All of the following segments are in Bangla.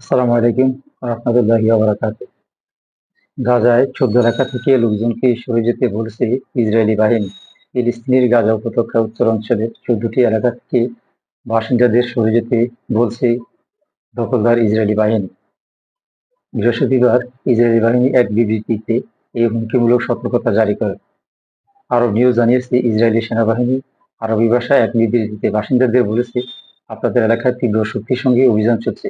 আসসালামু আলাইকুম রহমতুল্লাহি বারাকাত গাজায় চোদ্দ এলাকা থেকে লোকজনকে সরে যেতে বলছে ইসরায়েলি বাহিনী। ফিলিস্তিনের গাজা উপত্যকা উত্তর অঞ্চলের চোদ্দটি এলাকা থেকে বাসিন্দাদের সরে যেতে বলছে দখলদার ইসরায়েলি বাহিনী। বৃহস্পতিবার ইসরায়েলি বাহিনী এক বিবৃতিতে এই হুমকিমূলক সতর্কতা জারি করে। আরব নিউজ জানিয়েছে, ইসরায়েলি সেনাবাহিনী আরবি ভাষায় এক বিবৃতিতে বাসিন্দাদের বলেছে, আপনাদের এলাকায় তীব্র শক্তির সঙ্গে অভিযান চলছে।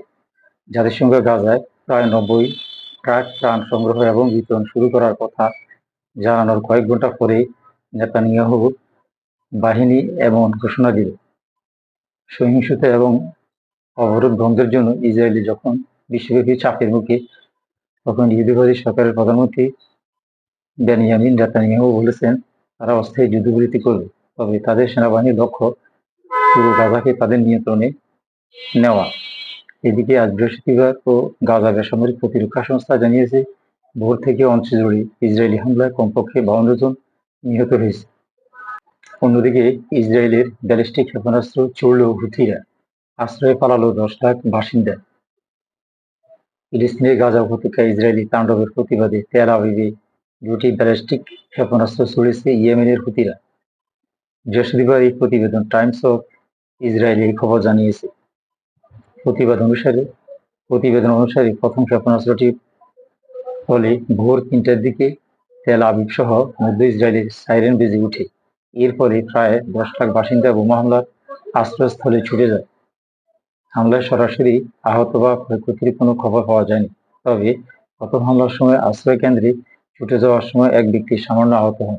জাতিসংঘ গাজায় প্রায় নব্বই ট্রাক ত্রাণ সংগ্রহ এবং বিতরণ শুরু করার কথা জানানোর কয়েক ঘণ্টা পরে নেতানিয়াহু বাহিনী এমন ঘোষণা দিল। সহিংসতা এবং অবরোধ বন্ধের জন্য ইসরায়েলি যখন বিশ্বব্যাপী চাপের মুখে, তখন ইহুদিবাদী সরকারের প্রধানমন্ত্রী বেনিয়ামিন নেতানিয়াহু বলেছেন, তারা অস্থায়ী যুদ্ধবিরতি করবে, তবে তাদের সেনাবাহিনীর লক্ষ্য পুরো গাজাকে তাদের নিয়ন্ত্রণে নেওয়া। এদিকে আজ বৃহস্পতিবার ও গাজা বেসামরিক প্রতিরক্ষা সংস্থা জানিয়েছে, ভোর থেকে অঞ্চল জুড়ে ইসরায়েলি হামলায় কমপক্ষে বাউন্ন জন নিহত হয়েছে। অন্যদিকে ইসরায়েলের ব্যালিস্টিক ক্ষেপণাস্ত্র চড়ল হুথিরা আশ্রয়ে পালালো দশ লাখ বাসিন্দা। ফিলিস্তিনের গাজা উপত্যকায় ইসরায়েলি তাণ্ডবের প্রতিবাদে তেল আবিবে দুটি ব্যালিস্টিক ক্ষেপণাস্ত্র ছড়িয়েছে ইয়েমেনের হুতিরা বৃহস্পতিবার এই প্রতিবেদন টাইমস অফ ইসরায়েল এই খবর জানিয়েছে। প্রতিবাদ অনুসারে, প্রতিবেদন অনুসারে প্রথম ক্ষেপণাস্ত্রটি ফলে ভোর তিনটার দিকে তেল আবিব সহ মধ্য ইসরায়েলের সাইরেন বেজে উঠে এরপরে প্রায় দশ লাখ বাসিন্দা বোমা হামলার আশ্রয়স্থলে ছুটে যায়। হামলায় সরাসরি আহত বা ক্ষয়ক্ষতির কোনো খবর পাওয়া যায়নি। তবে প্রথম হামলার সময় আশ্রয় কেন্দ্রে ছুটে যাওয়ার সময় এক ব্যক্তি সামান্য আহত হন।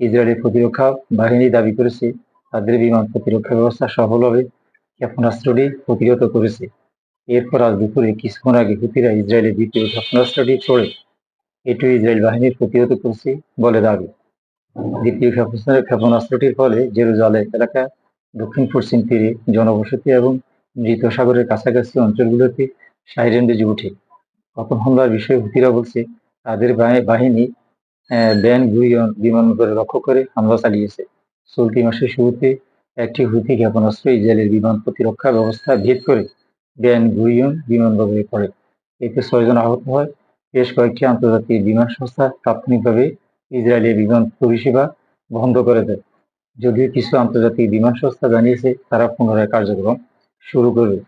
ইসরায়েলের প্রতিরক্ষা বাহিনী দাবি করেছে, তাদের বিমান প্রতিরক্ষা ব্যবস্থা সফলভাবে ক্ষেপণাস্ত্রটি প্রতিহত করেছে। এরপর আজ দুপুরে কিছুক্ষণ আগে হুতিরা ইসরায়েলের দ্বিতীয় ক্ষেপণাস্ত্রটি ছড়ে। এটিও ইসরায়েল বাহিনীর প্রতিহত করেছে বলে দাবি। দ্বিতীয় ক্ষেপণাস্ত্র- ক্ষেপণাস্ত্রটির ফলে জেরুজালে এলাকা দক্ষিণ পশ্চিম তীরে জনবসতি এবং মৃত সাগরের কাছাকাছি অঞ্চলগুলোতে সাইরেন বেজে ওঠে। প্রথম হামলার বিষয়ে হুতিরা বলছে, তাদের বাহিনী ব্যান গুরিয়ন বিমানবন্দরে লক্ষ্য করে হামলা চালিয়েছে। চলতি মাসের শুরুতে একটি হুতি ক্ষেপণাস্ত্র ইসরায়েলের বিমান প্রতিরক্ষা ব্যবস্থা ভেদ করে ব্যান গুরিয়ন বিমানবন্দরে পড়ে এতে ছয়জন আহত হয়। বেশ কয়েকটি আন্তর্জাতিক বিমান সংস্থা তাৎক্ষণিকভাবে ইসরায়েলের বিমান পরিষেবা বন্ধ করে দেয়। যদিও কিছু আন্তর্জাতিক বিমান সংস্থা জানিয়েছে, তারা পুনরায় কার্যক্রম শুরু করবে।